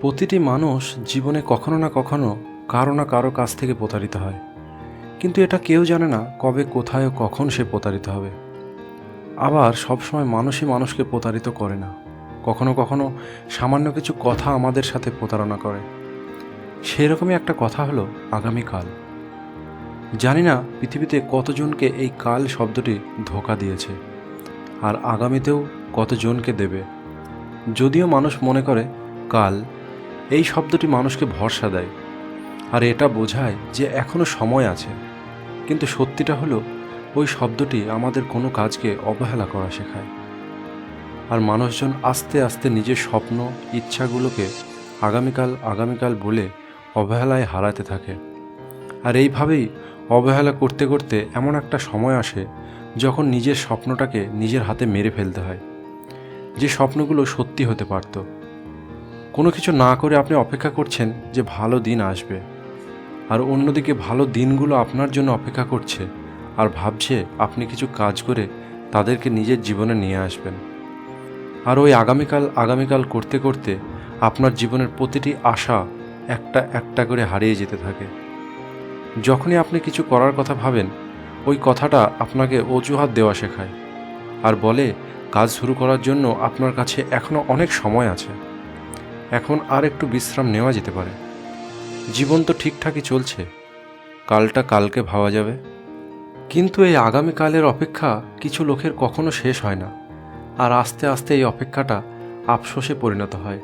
প্রতিটি মানুষ জীবনে কখনো না কখনো কারও না কারও কাছ থেকে প্রতারিত হয়। কিন্তু এটা কেউ জানে না কবে, কোথায় ও কখন সে প্রতারিত হবে। আবার সবসময় মানুষই মানুষকে প্রতারিত করে না। কখনো কখনো সামান্য কিছু কথা আমাদের সাথে প্রতারণা করে। সেই রকমই একটা কথা হলো আগামীকাল। জানি না পৃথিবীতে কতজনকে এই কাল শব্দটি ধোকা দিয়েছে, আর আগামীতেও কতজনকে দেবে। যদিও মানুষ মনে করে কাল এই শব্দটি মানুষকে ভরসা দেয়। আর এটা বোঝায় যে এখনও সময় আছে। কিন্তু সত্যিটা হলো, ওই শব্দটি আমাদের কোনো কাজকে অবহেলা করা শেখায়। আর মানুষজন আস্তে আস্তে নিজের স্বপ্ন, ইচ্ছাগুলোকে আগামীকাল আগামীকাল বলে অবহেলায় হারাতে থাকে। আর এইভাবেই অবহেলা করতে করতে এমন একটা সময় আসে, যখন নিজের স্বপ্নটাকে নিজের হাতে মেরে ফেলতে হয়। যে স্বপ্নগুলো সত্যি হতে পারত। কোনো কিছু না করে আপনি অপেক্ষা করছেন যে ভালো দিন আসবে। আর অন্যদিকে ভালো দিনগুলো আপনার জন্য অপেক্ষা করছে আর ভাবছে আপনি কিছু কাজ করে তাদেরকে নিজের জীবনে নিয়ে আসবেন। আর ওই আগামীকাল আগামীকাল করতে করতে আপনার জীবনের প্রতিটি আশা একটা একটা করে হারিয়ে যেতে থাকে। যখনই আপনি কিছু করার কথা ভাবেন, ওই কথাটা আপনাকে অজুহাত দেওয়া শেখায়। আর বলে, কাজ শুরু করার জন্য আপনার কাছে এখনও অনেক সময় আছে। এখন আর একটু বিশ্রাম নেওয়া যেতে পারে। জীবন তো ঠিকঠাকই চলছে। কালটা কালকে ভাবা যাবে। কিন্তু এই আগামীকালের অপেক্ষা কিছু লোকের কখনো শেষ হয় না। আর আস্তে আস্তে এই অপেক্ষাটা আফসোসে পরিণত হয়।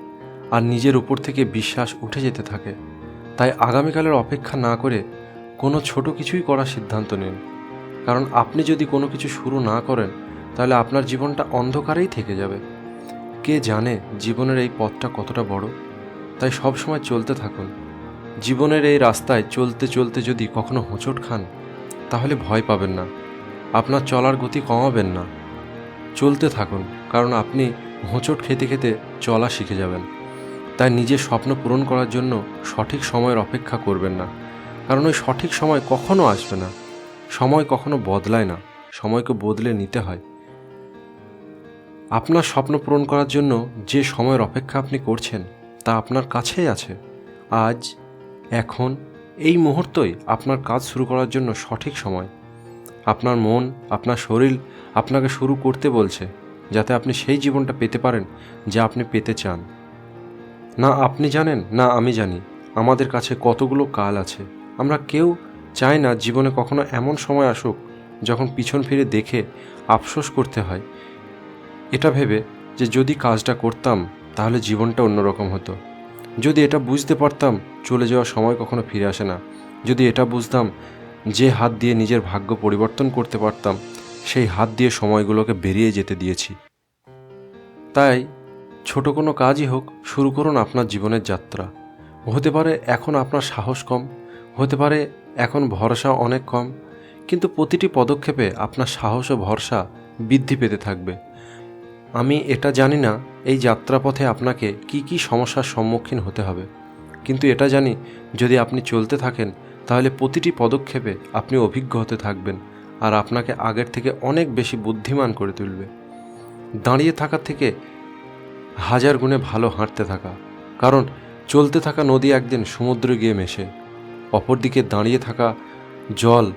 আর নিজের উপর থেকে বিশ্বাস উঠে যেতে থাকে। তাই আগামীকালের অপেক্ষা না করে কোনো ছোট কিছুই করার সিদ্ধান্ত নিন। কারণ আপনি যদি কোনো কিছু শুরু না করেন, তাহলে আপনার জীবনটা অন্ধকারেই থেকে যাবে। কে জানে জীবনের এই পথটা কতটা বড়? তাই সব সময় চলতে থাকুন। জীবনের এই রাস্তায় চলতে চলতে যদি কখনো হোঁচট খান, তাহলে ভয় পাবেন না। আপনার চলার গতি কমাবেন না। চলতে থাকুন, কারণ আপনি হোঁচট খেতে খেতে চলা শিখে যাবেন। তাই নিজের স্বপ্ন পূরণ করার জন্য সঠিক সময়ের অপেক্ষা করবেন না। কারণ ওই সঠিক সময় কখনো আসবে না। সময় কখনো বদলায় না। সময়কে বদলে নিতে হয়। আপনার স্বপ্ন পূরণ করার জন্য যে সময়ের অপেক্ষা আপনি করছেন তা আপনার কাছেই আছে। আজ, এখন, এই মুহূর্তই আপনার কাজ শুরু করার জন্য সঠিক সময়। আপনার মন, আপনার শরীর আপনাকে শুরু করতে বলছে যাতে আপনি সেই জীবনটা পেতে পারেন যা আপনি পেতে চান। না আপনি জানেন, না আমি জানি, আমাদের কাছে কতগুলো কাল আছে। আমরা কেউ চাই না জীবনে কখনো এমন সময় আসুক যখন পিছন ফিরে দেখে আফসোস করতে হয় এটা ভেবে যে যদি কাজটা করতাম, তাহলে জীবনটা অন্যরকম হতো। যদি এটা বুঝতে পারতাম, চলে যাওয়ার সময় কখনো ফিরে আসে না। যদি এটা বুঝতাম, যে হাত দিয়ে নিজের ভাগ্য পরিবর্তন করতে পারতাম, সেই হাত দিয়ে সময়গুলোকে বেরিয়ে যেতে দিয়েছি। তাই, ছোট কোনো কাজই হোক, শুরু করুন আপনার জীবনের যাত্রা। হতে পারে এখন আপনার সাহস কম, হতে পারে এখন ভরসা অনেক কম, কিন্তু প্রতিটি পদক্ষেপে আপনার সাহস ও ভরসা বৃদ্ধি পেতে থাকবে। আমি এটা জানি না এই যাত্রাপথে আপনাকে কি কি সমস্যার সম্মুখীন হতে হবে। কিন্তু এটা জানি, যদি আপনি চলতে থাকেন, তাহলে প্রতিটি পদক্ষেপে আপনি অভিজ্ঞ হতে থাকবেন আর আপনাকে আগের থেকে অনেক বেশি বুদ্ধিমান করে তুলবে। দাঁড়িয়ে থাকার থেকে হাজার গুণে ভালো হাঁটতে থাকা, কারণ চলতে থাকা নদী একদিন সমুদ্রে গিয়ে মেশে, অপরদিকে দাঁড়িয়ে থাকা জল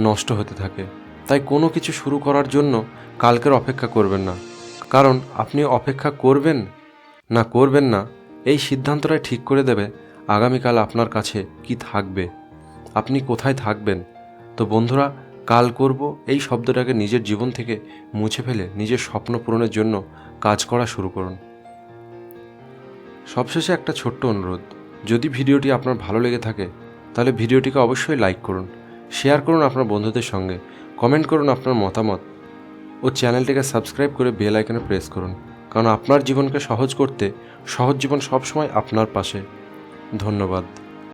নষ্ট হতে থাকে। তাই কোনো কিছু শুরু করার জন্য কালকের অপেক্ষা করবেন না। কারণ আপনি অপেক্ষা করবেন না করবেন না। এই সিদ্ধান্তটাই ঠিক করে দেবে আগামীকাল আপনার কাছে কি থাকবে। আপনি কোথায় থাকবেন? তো বন্ধুরা, কাল করব এই শব্দটাকে নিজের জীবন থেকে মুছে ফেলে নিজের স্বপ্ন পূরণের জন্য কাজ করা শুরু করুন। সবশেষে একটা ছোট্ট অনুরোধ, যদি ভিডিওটি আপনার ভালো লেগে থাকে, তাহলে ভিডিওটিকে অবশ্যই লাইক করুন শেয়ার করুন আপনার বন্ধুদের সঙ্গে কমেন্ট করুন আপনার মতামত ও চ্যানেলটিকে সাবস্ক্রাইব করে বেল আইকনে প্রেস করুন, কারণ আপনার জীবনকে সহজ করতে সহজ জীবন সবসময় আপনার পাশে। ধন্যবাদ।